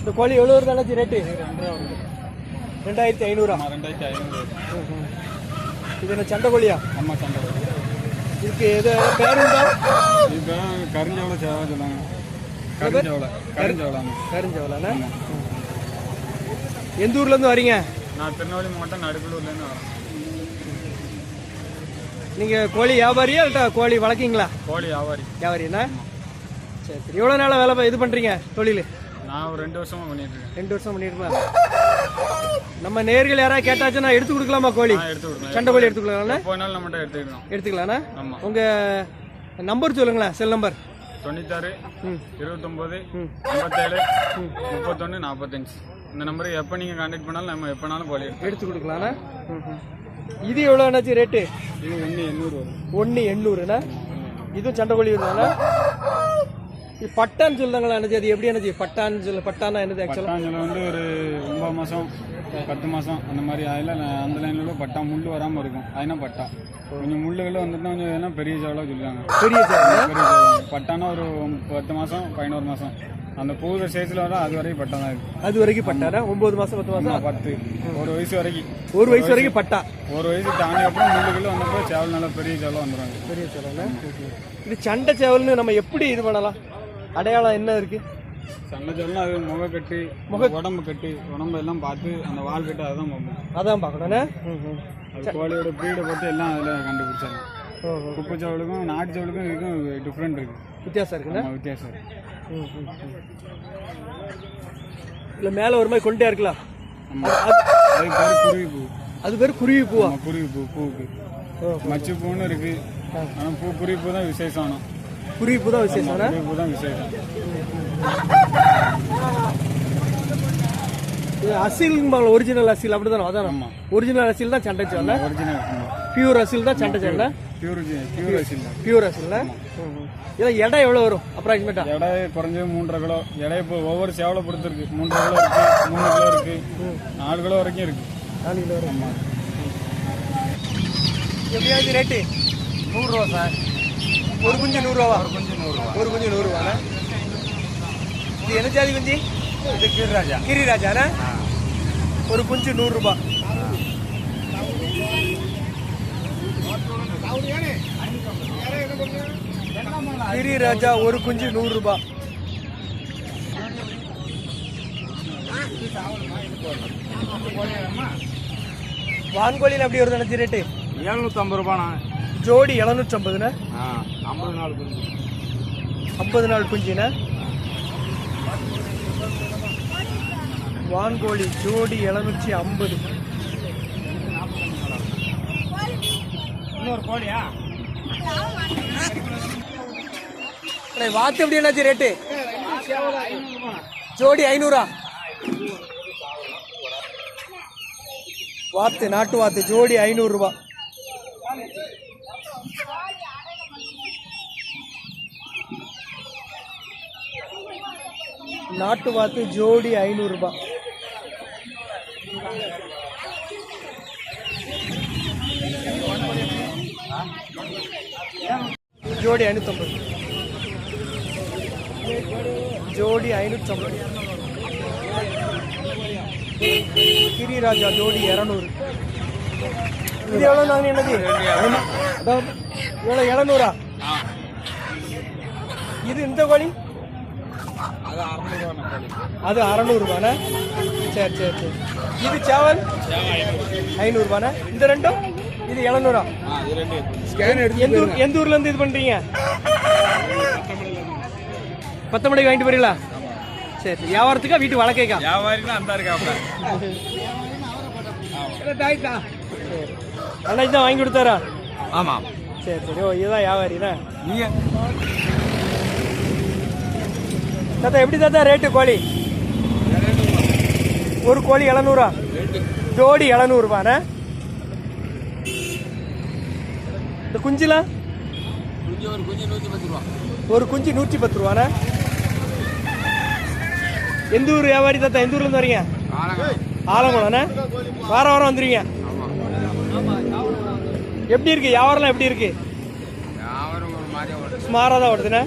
இந்த கோழி எவ்வளோ அண்ணாச்சி ரேட்டு ரெண்டாயிரத்தி ஐநூறா? ஆமாம் ரெண்டாயிரத்தி ஐநூறு. இது என்ன சண்டை கோழியா? அம்மா சண்டை இதுக்கு எது பேர் உண்டா? இப்போ கரிஞ்சவளை சேவை சொன்னாங்க. கரிஞ்சவளை கரிஞ்சவளாங்க கரிஞ்சவலாண்ணா எந்த ஊர்லேருந்து வரீங்க? நான் திருநெல்வேலி மாவட்டம் நடுக்குள்ளூர்லேருந்து வரேன். நீங்கள் கோழி வியாபாரியா இல்லை கோழி வளர்க்கீங்களா? கோழி வியாபாரி. வியாபாரிண்ணா சரி சரி. எவ்வளோ நாளாக வேலை இது பண்ணுறீங்க தொழில்? நான் ஒரு ரெண்டு வருஷமா பண்ணிட்டு இருக்கேன் ரெண்டு வருஷம் பண்ணிருமா நம்ம நேர்கள் யாராவது கேட்டாச்சுன்னா எடுத்து கொடுக்கலாமா கோழி? நான் எடுத்து கொடுக்கலாம் சண்டை கோழி எடுத்து கொடுக்கலாம்ல? போனாலும் நம்மகிட்ட எடுத்துக்கலாம். எடுத்துக்கலாண்ணா ஆமாம் உங்கள் நம்பர் சொல்லுங்களேன் செல் நம்பர் தொண்ணூத்தாறு இருபத்தொம்போது. ஐம்பத்தேழு முப்பத்தொன்று நாற்பத்தஞ்சு இந்த நம்பருக்கு எப்போ நீங்கள் கான்டாக்ட் பண்ணாலும் நம்ம எப்போனாலும் கோழி எடுத்து கொடுக்கலாண்ணா இது எவ்வளோ என்னாச்சு ரேட்டு இது ஒன்று எண்ணூறு ஒன்று எண்ணூறுண்ணா இதுவும் சண்டை கோழி இருந்தாண்ணா பட்டான்னு சொல்லுறாங்களா என்னது அது எப்படி என்னது பட்டான்னு சொல்ல பட்டானா என்னது ஆக்சுவலாக பட்டாஞ்சில் வந்து ஒரு ஒன்பது மாதம் பத்து மாதம் அந்த மாதிரி அதில் அந்த லைனில் பட்டா முள் வராமல் இருக்கும். அதுனா பட்டா. கொஞ்சம் முள்ளுகள் வந்துட்டு கொஞ்சம் எதனா பெரிய சேவலாக சொல்லுவாங்க. பெரிய பெரிய சேவல் பட்டானா ஒரு பத்து மாதம் பதினோரு மாதம் அந்த பூத ஸ்டேஜில் வர அது வரைக்கும் பட்டா தான் இருக்கு. அது வரைக்கும் பட்டானா ஒன்பது மாதம் பத்து ஆமா, பத்து. ஒரு வயசு வரைக்கும். ஒரு வயசு வரைக்கும் பட்டா? ஒரு வயசு தாண்டி அப்புறம் முள்ளுகள் வந்தப்போ சேவல் நல்லா பெரிய சேவலாக வந்துடுவாங்க பெரிய சேவல்னா? இது சண்டை சேவல்னு நம்ம எப்படி இது பண்ணலாம்? அடையாளம் என்ன இருக்கு? சண்டை அது முகக்கட்டு உடம்பு கட்டு உடம்பு எல்லாம் பார்த்து அந்த வால் கட்டு அதுதான் பார்ப்போம் அதான் பார்க்கணும்ண்ணே ம் ம் அது கோழியோட ப்ரீடை பற்றி எல்லாம் அதில் கண்டுபிடிச்சாங்க. குப்பை சேவலுக்கும் நாட்டு சேவலுக்கும் இதுக்கும் டிஃப்ரெண்ட் இருக்கு. வித்தியாசம் இருக்குண்ணே ஆமா, வித்தியாசம் இல்லை மேலே ஒரு மாதிரி கொண்டே இருக்கலாம். அது பேர் குருவி பூ. அது பேர் குருவி பூவா? குருவி பூ பூவுக்கு. ஓ மச்சு பூன்னு இருக்கு. ஆனால் பூ குருவி பூ தான் விசேஷம் ஆனால் குருவி பூ தான் விசேஷம்ண்ணே குருவி பூ தான் விசேஷம். இது அசில்பாங்களா ஒரிஜினல் அசில் அப்படி தானே அதான்? ஆமா. ஒரிஜினல் அசில் தான் சண்டை சேவல்ண்ணே ஒரிஜினல் பியூர் அசில் தான். சண்டை சேவல்ண்ணே பியூர் பியூர் அசில் பியூர் அசில்ண்ணே இதில் இடம் எவ்வளோ வரும் அப்ராக்சிமேட்டா எடை குறைஞ்சது மூன்றரை கிலோ. எடை இப்போ ஒவ்வொரு சேவலை பொறுத்து இருக்கு. மூன்றரை கிலோ இருக்கு மூணு கிலோ இருக்கு நாலு கிலோ வரைக்கும் இருக்கு. நாலு கிலோ வரும். எப்படியாவது ரேட்டு நூறுரூவா சார். ஒரு குஞ்சு நூறுரூவா கொஞ்சம் நூறுரூவா. ஒரு குஞ்சு நூறுரூவாண்ணே? இது என்ன ஜாதி குஞ்சு? இது கீர்ராஜா. கிரிராஜாண்ணே? ஒரு குஞ்சு நூறுரூபா. கிரிராஜா ஒரு குஞ்சு நூறுரூபா. வான்கோழியில் எப்படி வருது நினச்சி ரேட்டு எழுநூற்றம்பது ரூபாண்ணா. ஜோடி எழுநூற்றம்பதுண்ணே? ஆ. ஐம்பது நாள் கொஞ்சம் ஐம்பது நாள் குஞ்சுண்ணே வான்கோழி ஜோடி எழுநூற்றி ஐம்பது. இன்னொரு கோழியா? வாத்து எப்படி என்னாச்சு ரேட்டு? ஜோடி ஐநூறா? வாத்து நாட்டு வாத்து ஜோடி ஐநூறு நாட்டு வாத்து ஜோடி ஐநூறு ரூபாய் ஜோடி ஐநூற்றம்பது ஜோடி ஐநூற்றம்பது. கிரிராஜா ஜோடி இரநூறு. இது எவ்வளோ நாங்க என்னது அதான் எவ்வளோ இரநூறா? இது இந்த கோழி? அது அறநூறுபாண்ணே சரி சரி சரி. இது சேவல்? ஐநூறுபாண்ணே இந்த ரெண்டும்? இது எழுநூறா? ஆ இது ரெண்டு ஸ்கேன் எந்த ஊர் எந்த ஊர்ல இருந்து இது பண்றீங்க? பத்தமடைக்கு வாங்கிட்டு போறீங்களா? சரி வியாபாரத்துக்கா வீட்டு வழக்கைக்கா வியாபாரினா அந்த அண்ணா தான் வாங்கி கொடுத்தாரா? ஆமாம். சரி சரி. ஓ இதுதான் வியாபாரிண்ணா நீங்க? தாத்தா எப்படி தாத்தா ரேட்டு கோழி? ஒரு கோழி எழுநூறா? ஜோடி எழுநூறுபாண்ணே இந்த குஞ்சுலாம் ஒரு குஞ்சு நூற்றி பத்து ரூபாண்ணே எந்த ஊர் வியாபாரி தாத்தா எந்த ஊர்ல இருந்து வரீங்க? ஆலங்குளம்ண்ணே வாரம் வாரம் வந்துருவீங்க. எப்படி இருக்கு? வியாபாரம்லாம் எப்படி இருக்கு? சுமாராக தான் ஓடுதுண்ணே.